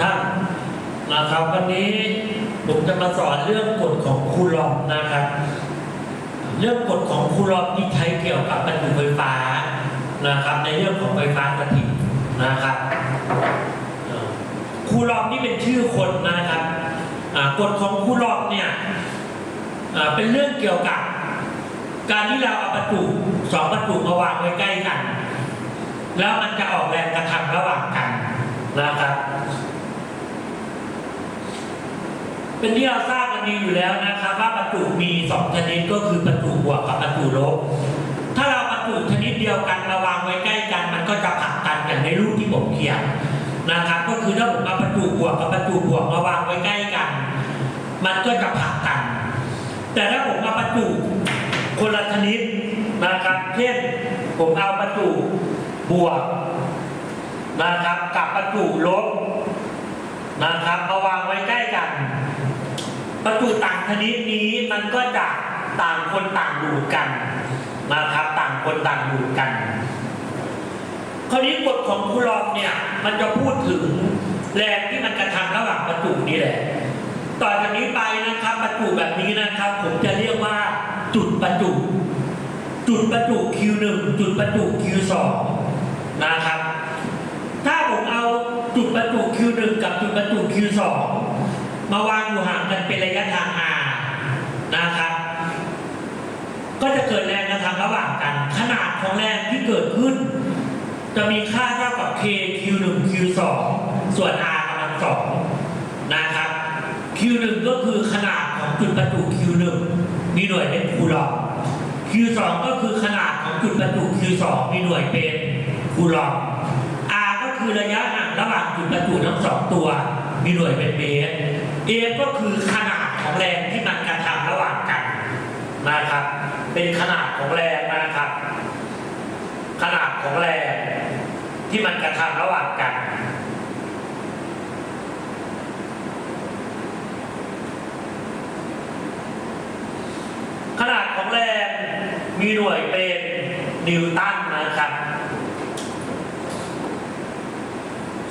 ท่านนะครับวันนี้ผมจะมาสอนเรื่องกฎของคูลอมนะครับ เรื่องกฎของคูลอมที่ใช้เกี่ยวกับประจุไฟฟ้านะครับ ในเรื่องของไฟฟ้าสถิตนะครับคูลอมนี่เป็นชื่อคนนะครับกฎของคูลอมเนี่ยเป็นเรื่องเกี่ยวกับ การที่เราเอาประจุสองประจุมาวางไว้ใกล้กัน แล้วมันจะออกแรงกระทำระหว่างกันนะครับ เป็นที่เราทราบกันดีอยู่แล้วนะครับว่าประจุมีสองชนิดก็คือประจุบวกกับประจุลบ ถ้าเราประจุชนิดเดียวกันมาวางไว้ใกล้กัน มันก็จะผักกันอย่างในรูปที่ผมเขียนนะครับ ก็คือถ้าผมเอาประจุบวกกับประจุบวกมาวางไว้ใกล้กัน มันก็จะผักกัน แต่ถ้าผมเอาประจุคนละชนิดนะครับ เช่นผมเอาประจุบวกนะครับกับประจุลบนะครับมาวางไว้ใกล้กัน ประจุต่างชนิดนี้มันก็จะต่างคนต่างดูดกันนะครับต่างคนต่างดูดกัน คราวนี้กฎของคูลอมเนี่ยมันจะพูดถึงแรงที่มันกระทำระหว่างประจุนี่แหละ ต่อจากนี้ไปนะครับประจุแบบนี้นะครับ ผมจะเรียกว่าจุดประจุ จุดประจุ Q1 จุดประจุ Q2 นะครับ ถ้าผมเอาจุดประจุ Q1 กับจุดประจุ Q2 มาวางอยู่ห่างกันเป็นระยะทาง r นะครับ ก็จะเกิดแรงกระทำระหว่างกัน ขนาดของแรงที่เกิดขึ้น จะมีค่าเท่ากับ k q1 q2 ส่วน r กำลังสองนะครับ q1 ก็คือขนาดของจุดประจุ q1 มีหน่วยเป็นคูลอม q2 ก็คือขนาดของจุดประจุ q2 มีหน่วยเป็นคูลอม r ก็คือระยะห่างระหว่างจุดประจุทั้งสองตัว มีหน่วยเป็นเมตร a ก็คือขนาดของแรงที่มันกระทำระหว่างกันนะครับ เป็นขนาดของแรงนะครับ ขนาดของแรงที่มันกระทำระหว่างกันขนาดของแรงมีหน่วยเป็นนิวตันนะครับ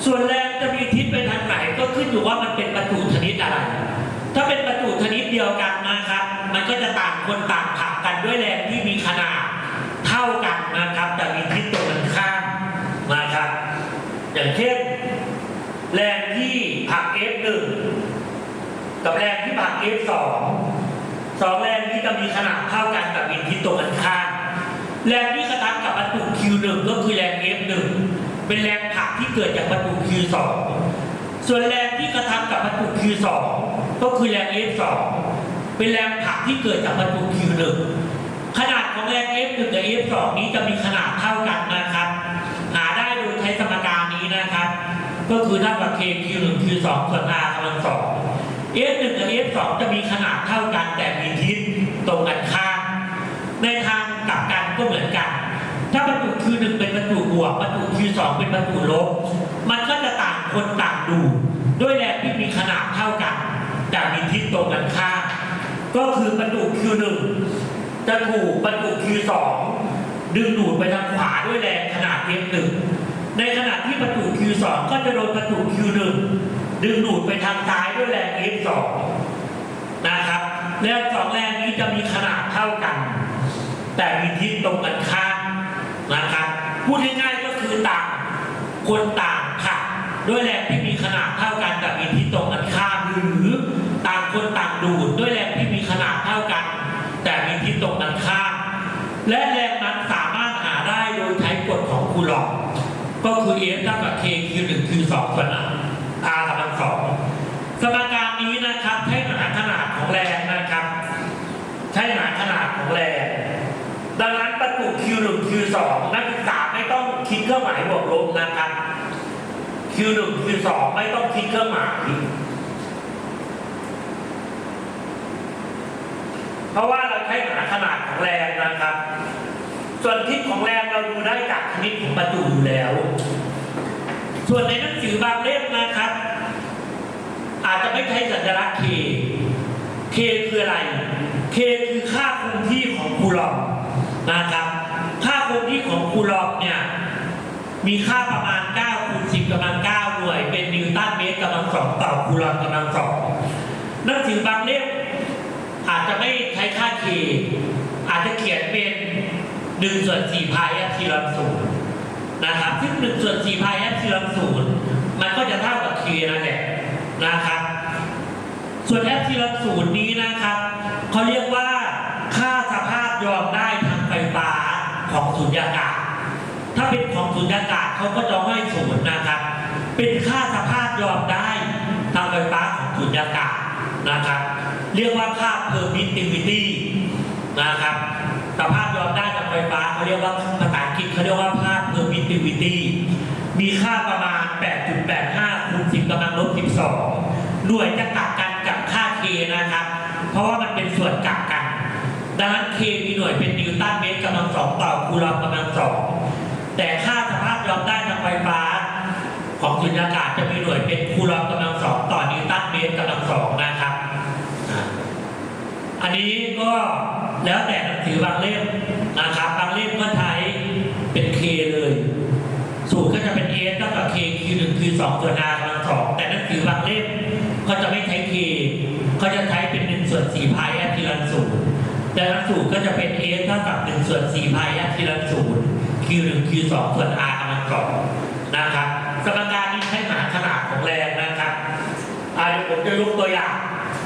ส่วนแรงจะมีทิศไปทางไหนก็ขึ้นอยู่ว่ามันเป็นประจุชนิดอะไร ถ้าเป็นประจุชนิดเดียวกันนะครับ มันก็จะต่างคนต่างผลักกันด้วยแรงที่มีขนาดเท่ากันนะครับ แต่มีทิศตรงกันข้ามนะครับ อย่างเช่นแรงที่ผลัก F1 กับแรงที่ผลัก F2 สองแรงที่จะมีขนาดเท่ากันแต่มีทิศตรงกันข้ามแรงที่กระทำกับประจุ Q1 ก็คือแรง F1 เป็นแรง ที่เกิดจากประจุ Q2 ส่วนแรงที่กระทำกับประจุ Q2 ก็คือแรง F2 เป็นแรงผลักที่เกิดจากประจุ Q1 ขนาดของแรง F1 กับ F2 นี้จะมีขนาดเท่ากันนะครับ หาได้โดยใช้สมการนี้นะครับ ก็คือเท่ากับ K Q1 Q2 ส่วน R กำลังสอง F1 กับ F2 จะมีขนาดเท่ากันแต่มีทิศตรงกันข้ามในทางกลับกันก็เหมือนกัน ถ้าประจุ Q1 เป็นประจุบวกประจุ Q2 เป็นประจุลบ มันก็จะต่างคนต่างดู ด้วยแรงที่มีขนาดเท่ากัน แต่มีทิศตรงกันข้ามก็คือประจุ Q1 จะถูกประจุ Q2 ดึงดูดไปทางขวาด้วยแรงขนาด F1 ในขณะที่ประจุ Q2 ก็จะโดนประจุ Q1 ดึงดูดไปทางซ้ายด้วยแรง F2 นะครับแรงสองแรงนี้จะมีขนาดเท่ากัน แต่มีทิศตรงกันข้าม นะครับพูดง่ายๆก็คือต่างคนต่างผลักด้วยแรงที่มีขนาดเท่ากันแต่มีทิศตรงกันข้ามหรือต่างคนต่างดูดด้วยแรงที่มีขนาดเท่ากัน แต่มีทิศตรงกันข้ามและแรงนั้นสามารถหาได้โดยใช้กฎของคูลอมก็คือ F เท่ากับ K Q1 Q2 ส่วน R กำลังสองสมการนี้นะครับใช้หาขนาดของแรงนะครับ ใช้หาขนาดของแรงดังนั้น ประจุ Q1 Q2 นักศึกษาไม่ต้องคิดเครื่องหมายบวกลบนะครับ Q1 Q2 ไม่ต้องคิดเครื่องหมายเพราะว่าเราใช้หาขนาดของแรงนะครับ ส่วนทิศของแรงเราดูได้จากชนิดของประจุอยู่แล้ว ส่วนในหนังสือบางเล่มนะครับ อาจจะไม่ใช้สัญลักษณ์ K K คืออะไร K คือค่าคงที่ของคูลอมนะครับ ของคูลอมเนี่ยมีค่าประมาณ 9 คูณ 10กำลัง 9 หน่วย เป็นนิวตันเมตรกำลังสองต่อคูณกกำลังสองนังสือบางเล่มอาจจะไม่ใช้ค่าเคอาจจะเขียนเป็นหนึ่งส่วนสี่พายแอปซีลอนศูนย์นะครับซึ่งหนึ่งส่วนสี่พายแอปซีลอนศูนย์มันก็จะเท่ากับเคนั่นแหละนะครับ ส่วนแอปซีลอนศูนย์นี้นะครับเขาเรียกว่าค่าสภาพยอมได้ ของสุญญากาศ ถ้าเป็นของสุญญากาศเขาก็จะให้ศูนย์นะครับ เป็นค่าสภาพยอมได้ทางไฟฟ้าของสุญญากาศนะครับ เรียกว่าค่า permittivity นะครับสภาพยอมได้ทางไฟฟ้าเขาเรียกว่าภาษาอังกฤษเขาเรียกว่าภาพ permittivity มีค่าประมาณ 8.85คูณ10กำลังลบ12หน่วยจะกลับกันกับค่า k นะครับ เพราะว่ามันเป็นส่วนกลับกัน ดังนั้น k มีหน่วยเป็นนิวตันเมตรกำลังสองต่อคูลอมกำลังสองแต่ค่าสภาพยอมได้ทางไฟฟ้า ของสุญญากาศจะมีหน่วยเป็นคูลอมกำลังสองต่อนิวตันเมตรกำลังสองนะครับอันนี้ก็แล้วแต่หนังสือบางเล่มนะครับบางเล่มก็ใช้เป็น K เลย สูตรก็จะเป็น S เท่ากับ K Q 1 Q 2ส่วน R กำลังสองแต่หนังสือบางเล่มก็จะไม่ใช้ K เขาจะใช้เป็น1ส่วน4พายแอปทีลันศูนย์ แต่หลักสูตรก็จะเป็น S เท่ากับ1ส่วน4พายแอปทีลันศูนย์ Q 1 Q 2ส่วน R กำลังสองนะครับ สมการนี้ใช้หาขนาดของแรงนะครับอาเดี๋ยวผมจะยกตัวอย่าง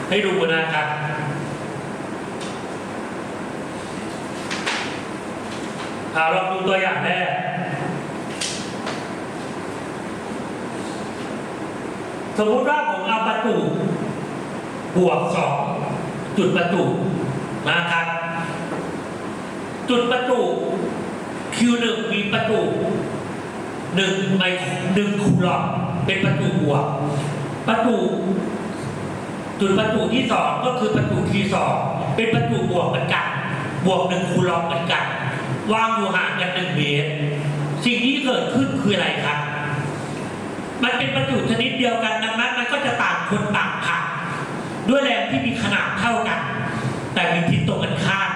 ให้ดูนะครับอ่าลองดูตัวอย่างแรกสมมติว่าผมเอาประตูบวกสองจุดประตู นะครับ จุดประตู Q1 มีประตูหนึ่งไมหนึ่งคูลอมเป็นประตูบวก ประตูจุดประตูที่สองก็คือประตู Q2 เป็นประตูบวกเหมือนกัน บวกหนึ่งคูลอมเหมือนกันวางอยู่ห่างกันหนึ่งเมตรสิ่งที่เกิดขึ้นคืออะไรครับ มันเป็นประจุชนิดเดียวกันดังนั้นมันก็จะต่างคนต่างผักด้วยแรงที่มีขนาดเท่ากัน แต่มีทิศตรงกันข้าม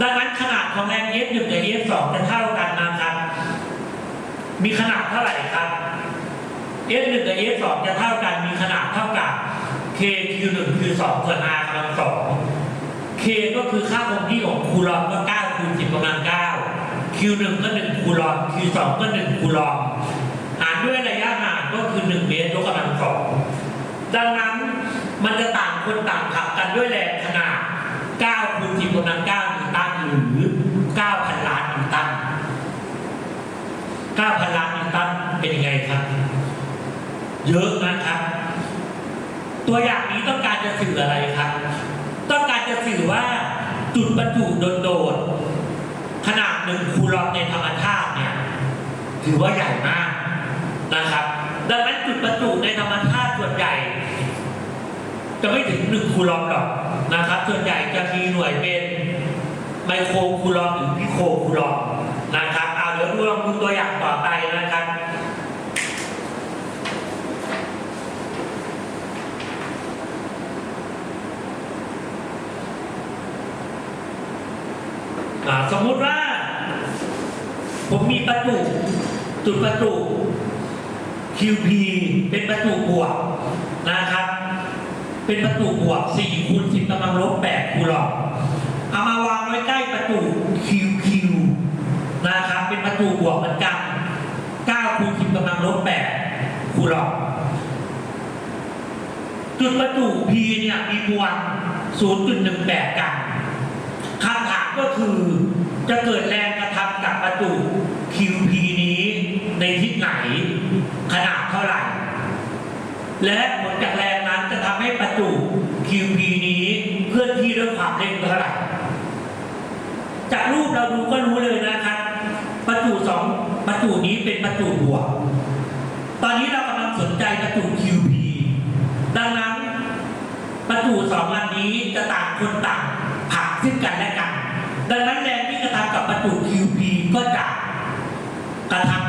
ดังนั้นขนาดของแรง F 1 กับ F 2 จะเท่ากันนะครับ มีขนาดเท่าไหร่ครับ F 1 กับ F 2 จะเท่ากันมีขนาดเท่ากับ K Q 1 Q 2ส่วน R กำลังสอง K ก็คือค่าคงที่ของคูลอมก็9คูณ10กำลัง9 Q 1 ก็ 1 คูลอม Q 2 ก็ 1 คูลอมหารด้วยระยะห่างก็คือ 1 เมตรยกกำลังสองดังนั้นมันจะต่างคนต่างผลักกันด้วยแรงขนาด 9คูณ10กำลัง9นิวตันหรือ 9,000 ล้านนิวตัน 9,000 ล้านนิวตันเป็นยังไงครับ เยอะนะครับ ตัวอย่างนี้ต้องการจะสื่ออะไรครับ ต้องการจะสื่อว่าจุดบรรจุโดดๆขนาดหนึ่งคูลอมในธรรมชาติเนี่ยถือว่าใหญ่มากนะครับ ดังนั้นจุดบรรจุในธรรมชาติส่วนใหญ่ จะไม่ถึงหนึ่งคูลอมหรอกนะครับ ส่วนใหญ่จะมีหน่วยเป็นไมโครคูลอมหรือพิโคคูลอมนะครับเอาเดี๋ยวดูลองดูตัวอย่างต่อไปนะครับสมมุติว่า ผมมีประจุจุดประจุ QP เป็นประจุบวกนะครับ เป็นประจุบวก4คูณ10กำลังลบ8คูลอมเอามาวางไว้ใกล้ประจุ QQ นะครับ เป็นประจุบวกเหมือนกัน9คูณ10กำลังลบ8คูลอมจุดประจุ P เนี่ยมีมวล0.18กรัมคำถามก็คือจะเกิดแรงกระทำกับประจุ QP นี้ในทิศไหน ขนาดเท่าไหร่ และผลจากแรงนั้นจะทำให้ประจุ QP นี้เคลื่อนที่ด้วยความเร็วเท่าไหร่ จากรูป เราดูก็รู้เลยนะครับ ประตูสองประตูนี้เป็นประตูบวก ตอนนี้เรากำลังสนใจประตู QP ดังนั้นประตูสองอันนี้จะต่างคนต่างผักซึ่งกันและกัน ดังนั้นแรงที่กระทำกับประตู QP ก็จะกระทำ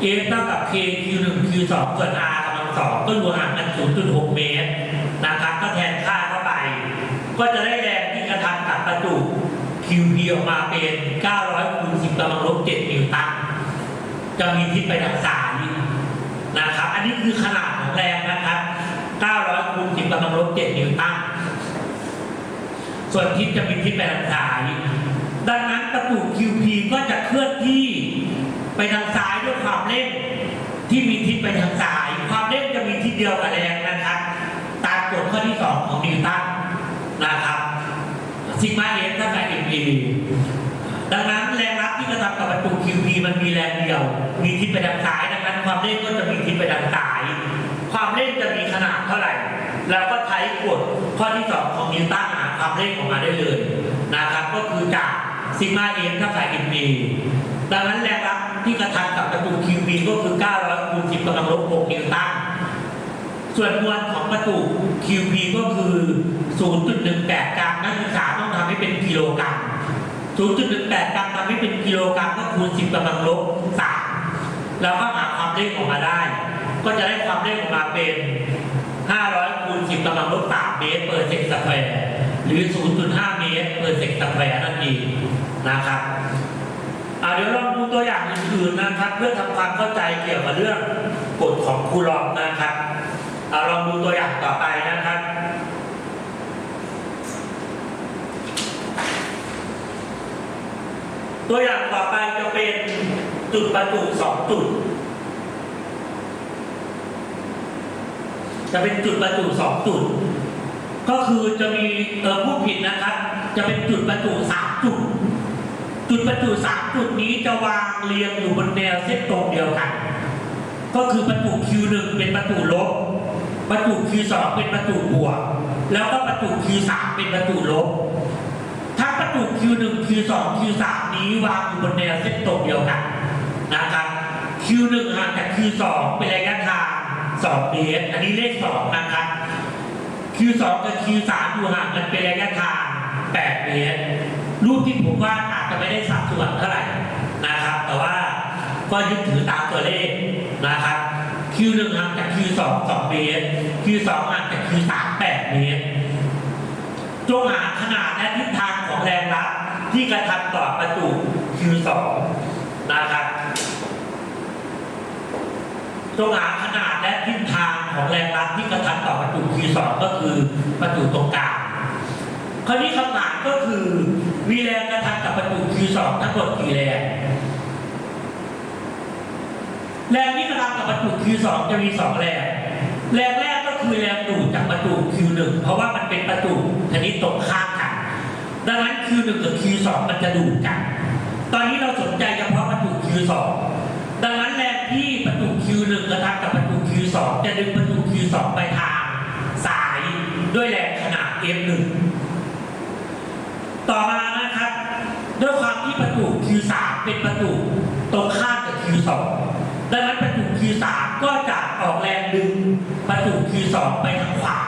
เอเท่ากับ k q 1 q 2ส่วน r กำลังสองก็รวมห่างกัน0.6 เมตรนะครับก็แทนค่าเข้าไป ก็จะได้แรงที่กระทำกับประจุ QP ออกมาเป็น 900คูณ10กำลังลบ7นิวตันจะมีทิศไปทางซ้ายนะครับ อันนี้คือขนาดของแรงนะครับ 900คูณ10กำลังลบ7นิวตันส่วนทิศจะมีทิศไปทางซ้ายดังนั้นประจุ QP ก็จะเคลื่อนที่ เร่งที่มีทิศไปทางซ้าย ความเร่งจะมีทิศเดียวกับแรงนะครับตามกฎข้อที่2ของนิวตันนะครับซิกมาเอฟเท่ากับเอ็มเอดังนั้นแรงรับที่กระทำกับประตู QP มันมีแรงเดียว มีทิศไปทางซ้ายดังนั้นความเร่งก็จะมีทิศไปทางซ้าย ความเร่งจะมีขนาดเท่าไหร่เราก็ใช้กฎข้อที่2ของนิวตันหาความเร่งออกมาได้เลยนะครับ ก็คือจากซิกมาเอฟเท่ากับเอ็มเอ ดังนั้นแรงรับที่กระทำกับประตู QP ก็คือ 900คูณ10กำลังลบ6นิวตันส่วนมวลของประตู QP ก็คือ 0.18 กรัมนักศึกษาต้องทำให้เป็นกิโลกรัม 0.18 กรัมทำให้เป็นกิโลกรัมก็คูณ 10กำลังลบ3แล้วก็หาความเร่งออกมาได้ ก็จะได้ความเร่งออกมาเป็น 500คูณ10กำลังลบ3เมตรเปอร์เซกสแควร์หรือ 0.5 เมตรเปอร์เซกสแควร์นั่นเองนะครับ เดี๋ยวลองดูตัวอย่างอื่นๆนะครับ เพื่อทำความเข้าใจเกี่ยวกับเรื่องกฎของคูลอมนะครับเอาลองดูตัวอย่างต่อไปนะครับตัวอย่างต่อไปจะเป็นจุดประจุสองจุด จะเป็นจุดประจุสองจุด ก็คือจะมีเออผู้ผิดนะครับ จะเป็นจุดประจุสามจุด จุดประจุสามจุดนี้จะวางเรียงอยู่บนแนวเส้นตรงเดียวกัน ก็คือประจุ Q1 เป็นประจุลบ ประจุ Q2 เป็นประจุบวก แล้วก็ประจุ Q3 เป็นประจุลบ ทั้งประจุ Q1 Q2 Q3 นี้วางอยู่บนแนวเส้นตรงเดียวกันนะครับ Q1 ห่างจาก Q2 เป็นระยะทาง2เมตร อันนี้เลข2นะครับ Q2 กับ Q3 อยู่ห่างกันเป็นระยะทาง8เมตร รูปที่ผมวาดอาจจะไม่ได้สัดส่วนเท่าไหร่นะครับ แต่ว่าก็ยึดถือตามตัวเลขนะครับ Q1 ห่างจาก Q2 2เมตร Q2 ห่างจาก Q3 8เมตรจงหาขนาดและทิศทางของแรงรับที่กระทำต่อประจุ Q2 นะครับจงหาขนาดและทิศทางของแรงรับที่กระทำต่อประจุ Q2 ก็คือประจุตรงกลางคราวนี้คำถามก็คือ มีแรงกระทำกับประจุ Q2 ทั้งหมดกี่แรง แรงที่กระทำกับประจุ Q2 จะมีสองแรง แรงแรกก็คือแรงดูดจากประจุ Q1 เพราะว่ามันเป็นประจุชนิดตรงข้ามกัน ดังนั้น Q1 กับ Q2 มันจะดูดกัน ตอนนี้เราสนใจเฉพาะประจุ Q2 ดังนั้นแรงที่ประจุ Q1 กระทำกับประจุ Q2 จะดึงประจุ Q2 ไปทางซ้ายด้วยแรงขนาด F1 ต่อมานะครับ ด้วยความที่ประจุ Q3 เป็นประจุตรงข้ามกับ Q2 ดังนั้นประจุ Q3 ก็จะออกแรงดึงประจุ Q2 ไปทางขวา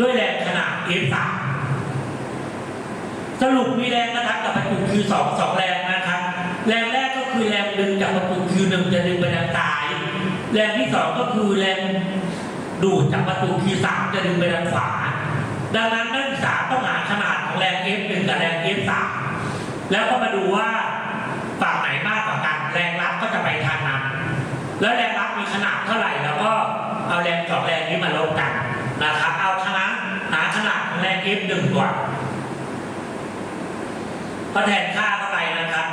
ด้วยแรงขนาด F3 สรุปมีแรงกระทำกับประจุ Q2 สองแรงนะครับแรงแรกก็คือแรงดึงจากประจุ Q1 จะดึงไปทางซ้าย แรงที่สองก็คือแรงดูดจากประตู Q3 จะดึงไปทางขวา ดังนั้นนักศึกษาต้องหาขนาดของแรง F1 กับแรง F3 แล้วก็มาดูว่าฝั่งไหนมากกว่ากัน แรงรับก็จะไปทางนั้น แล้วแรงรับมีขนาดเท่าไหร่แล้วก็เอาแรงสองแรงนี้มาลบกันนะครับ เอาขนาดหาขนาดของแรง F1 ก่อนก็แทนค่าเข้าไปนะครับ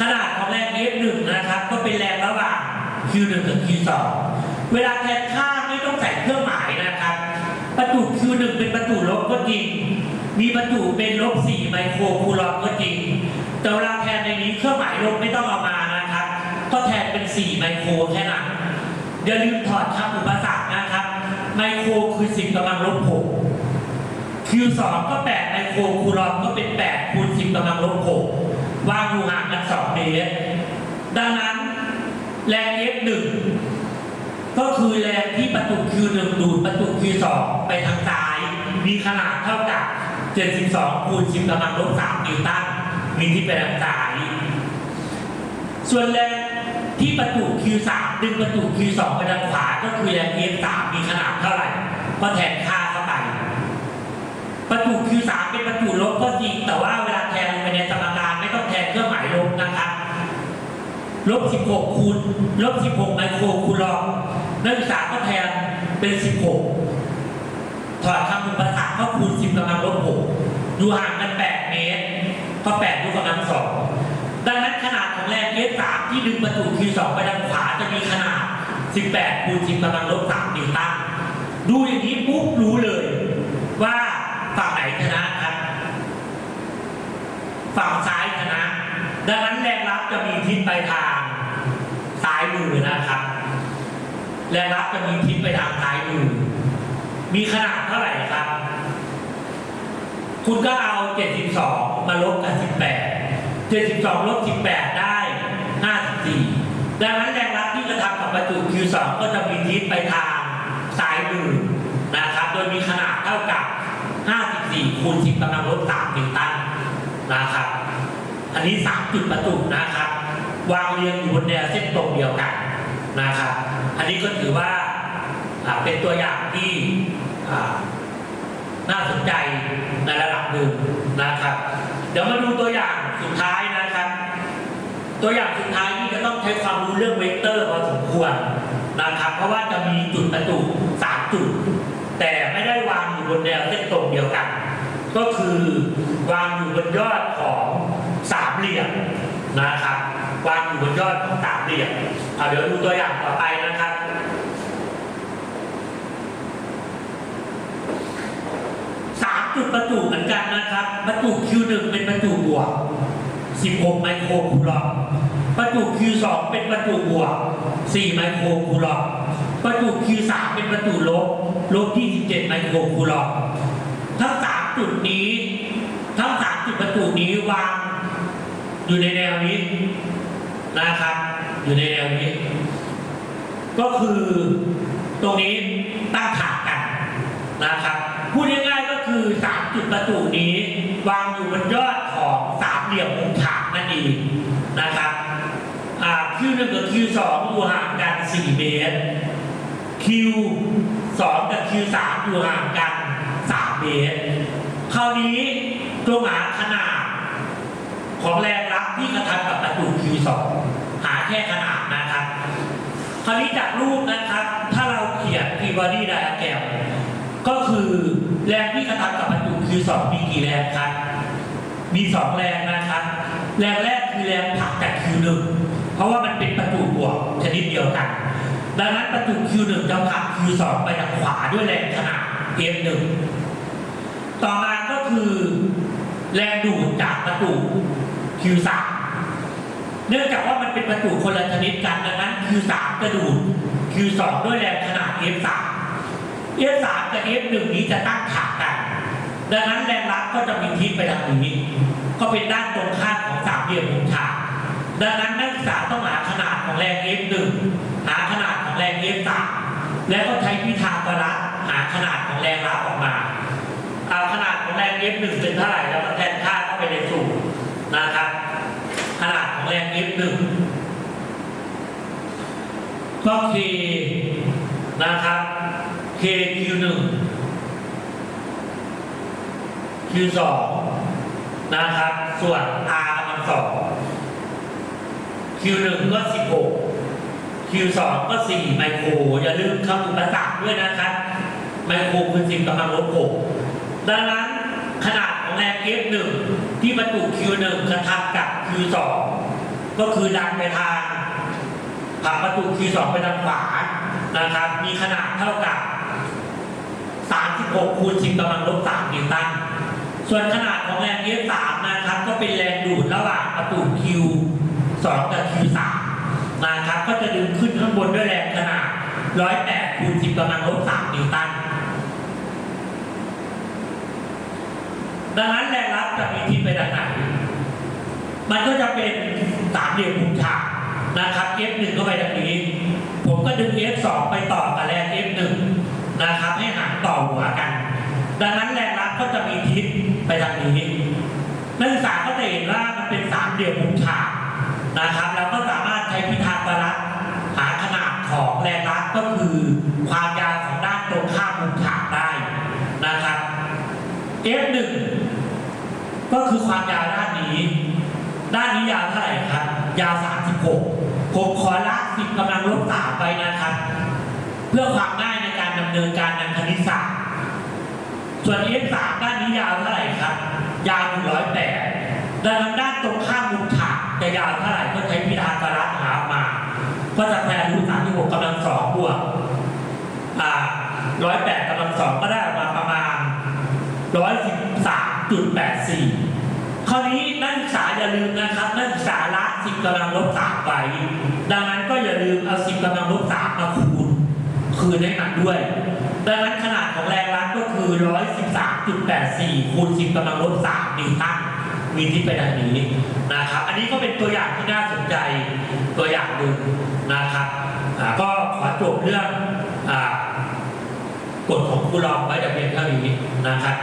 ขนาดของแรง F1 นะครับ ก็เป็นแรงระหว่าง Q1 กับ Q2 เวลาแทนค่าไม่ต้องใส่เครื่องหมาย ประจุ Q1 เป็นประจุลบก็จริง มีประจุเป็นลบ4ไมโครคูลอมก็จริง แต่เวลาแทนในนี้เครื่องหมายลบไม่ต้องเอามานะครับ ก็แทนเป็น 4 ไมโครแค่นั้นอย่าลืมถอดคำอุปสรรคนะครับ ไมโครคือ 10กำลังลบ6 Q2 ก็8ไมโครคูลอมก็เป็น 8 คูณ 10กำลังลบ6วางอยู่ห่างกัน2เมตรดังนั้นแรง F1 ก็คือแรงที่ประจุ Q1 ดูดประจุ Q2 ไปทางซ้าย มีขนาดเท่ากับ 72คูณ10กำลังลบ3นิวตันมีที่ไปทางซ้าย ส่วนแรงที่ประจุ Q3 ดึงประจุ Q2 ไปทางขวา ก็คือแรง F3 มีขนาดเท่าไหร่ก็แทนค่าเข้าไปประจุ Q3 เป็นประจุลบก็จริงแต่ว่าเวลา ลบ 16 คูณ ลบ 16 ไมโครคูลอมนักศึกษาก็แทนเป็น 16 ถอดคำอุปสรรคก็คูณ 10กำลังลบ 6 อยู่ห่างกัน 8 เมตร ก็ 8 ยกกำลังสองดังนั้นขนาดของแรง F3 ที่ดึงประจุ Q2 ไปทางขวาจะมีขนาด 18 คูณ 10กำลังลบ 3 นิวตัน ดูอย่างนี้ปุ๊บรู้เลย ว่าฝั่งไหนชนะครับ ฝั่งซ้ายชนะ ดังนั้นแรงรับจะมีทิศไปทางซ้ายมือนะครับ แรงรับจะมีทิศไปทางซ้ายมือ มีขนาดเท่าไหร่ครับ คุณก็เอา 72 มาลบกับ 18 72ลบ18 ได้ 54 ดังนั้นแรงรับที่กระทำกับประจุ Q2 ก็จะมีทิศไปทางซ้ายมือนะครับ โดยมีขนาดเท่ากับ 54คูณ10กำลังลบ3นิวตันนะครับ อันนี้3จุดประจุนะครับ วางเรียงอยู่บนแนวเส้นตรงเดียวกันนะครับ อันนี้ก็ถือว่าเป็นตัวอย่างที่น่าสนใจในระดับหนึ่งนะครับ เดี๋ยวมาดูตัวอย่างสุดท้ายนะครับ ตัวอย่างสุดท้ายนี่จะต้องใช้ความรู้เรื่องเวกเตอร์พอสมควรนะครับ เพราะว่าจะมีจุดประจุสามจุด แต่ไม่ได้วางอยู่บนแนวเส้นตรงเดียวกัน ก็คือวางอยู่บนยอดของ สามเหลี่ยมนะครับวางอยู่บนยอดของสามเหลี่ยมเอาเดี๋ยวดูตัวอย่างต่อไปนะครับสามจุดประจุเหมือนกันนะครับประจุ Q1 เป็นประจุบวก 16 ไมโครคูลอมประจุ Q2 เป็นประจุบวก 4 ไมโครคูลอมประจุ Q3 เป็นประจุลบลบ27ไมโครคูลอมทั้งสามจุดนี้ ทั้งสามจุดประจุนี้วาง อยู่ในแนวนี้นะครับ อยู่ในแนวนี้ ก็คือตรงนี้ตั้งฉากกันนะครับพูดง่ายๆก็คือสามจุดประจุนี้ วางอยู่บนยอดของสามเหลี่ยมมุมฉากนั่นเองนะครับอ่า Q1 กับ Q2 องอยู่ห่างกัน4เมตร Q2 กับ Q3 อยู่ห่างกัน3เมตรคราวนี้จงหาขนาดของแรงร ที่กระทำกับประจุ Q2 หาแค่ขนาดนะครับ คราวนี้จากรูปนะครับ ถ้าเราเขียน P body diagram ก็คือแรงที่กระทำกับประจุ Q2 มีกี่แรงครับ มีสองแรงนะครับ แรงแรกคือแรงผลักจาก Q1 เพราะว่ามันเป็นประจุบวกชนิดเดียวกัน ดังนั้นประจุ Q1 จะผลัก Q2 ไปทางขวาด้วยแรงขนาด F1 ต่อมาก็คือแรงดูดจากประจุ Q3 เนื่องจากว่ามันเป็นประจุคนละชนิดกันดังนั้น Q3 จะดูด Q2 ด้วยแรงขนาด F3 F3 กับ F1 นี้จะตั้งฉากกัน ดังนั้นแรงรับก็จะมีทิศไปทางนี้ ก็เป็นด้านตรงข้ามของสามเหลี่ยมมุมฉาก ดังนั้นนักศึกษาต้องหาขนาดของแรง F1 หาขนาดของแรง F3 แล้วก็ใช้พิธาปรัสหาขนาดของแรงรับออกมาเอาขนาดของแรง F1 เป็นเท่าไหร่แล้วก็แทนค่าเข้าไปในสูตรนะครับ แรง F1 ก็ K นะครับ K Q1 Q2 นะครับ ส่วน R กำลังสอง Q1 ก็ 16 Q2 ก็ 4 ไมโคร อย่าลืมคำอุปสรรคด้วยนะครับ ไมโครคือ10กำลังลบ6ดังนั้นขนาดของแรง F1 ที่ประจุ Q1 กระทำกับ Q2 ก็คือดันไปทางผลักประจุ Q2 ไปทางขวานะครับ มีขนาดเท่ากับ 36คูณ10กำลังลบ3นิวตันส่วนขนาดของแรง F3 นะครับ ก็เป็นแรงดูดระหว่างประตู Q2 กับ Q3 นะครับ ก็จะดึงขึ้นข้างบนด้วยแรงขนาด 108คูณ10กำลังลบ3นิวตัน ดังนั้นแรงรับจะมีทิศไปทางไหนมันก็จะเป็นสามเหลี่ยมมุมฉากนะครับ F1 ก็ไปทางนี้ ผมก็ดึง F2 ไปต่อกับแรง F1 นะครับ ให้หางต่อหัวกัน ดังนั้นแรงรับก็จะมีทิศไปทางนี้นักศึกษาก็จะเห็นว่ามันเป็นสามเหลี่ยมมุมฉากนะครับ แล้วก็สามารถใช้พิธาปรัสหาขนาดของแรงรับก็คือความยาวของด้านตรงข้ามมุมฉากได้นะครับ F1 ก็คือความยาวด้านนี้ ด้านนี้ยาวเท่าไหร่ครับ ยาว 36 ผมขอละสิบกำลังลบสามไปนะครับ เพื่อความง่ายในการดำเนินการทางคณิตศาสตร์ส่วน f 3 ด้านนี้ยาวเท่าไหร่ครับ ยาว 108 ดังนั้นด้านตรงข้ามมุมฉากจะยาวเท่าไหร่ก็ใช้พิธากรัสหามา ก็จะแปลรูท36กำลังสองบวกอ่า108กำลังสองก็ได้ออกมาประมาณ10 3.84 คราวนี้นักศึกษาอย่าลืมนะครับ นักศึกษาละ10กำลังลบ3ไป ดังนั้นก็อย่าลืมเอา 10กำลังลบ3มาคูณคืนให้มันด้วย ดังนั้นขนาดของแรงรัดก็คือ 113.84 คูณ 10กำลังลบ3นิวตันมีที่ไปดังนี้นะครับ อันนี้ก็เป็นตัวอย่างที่น่าสนใจตัวอย่างหนึ่งนะครับก็ขอจบเรื่องอกฎของครูลองไว้แต่เพียงเท่านี้นะครับ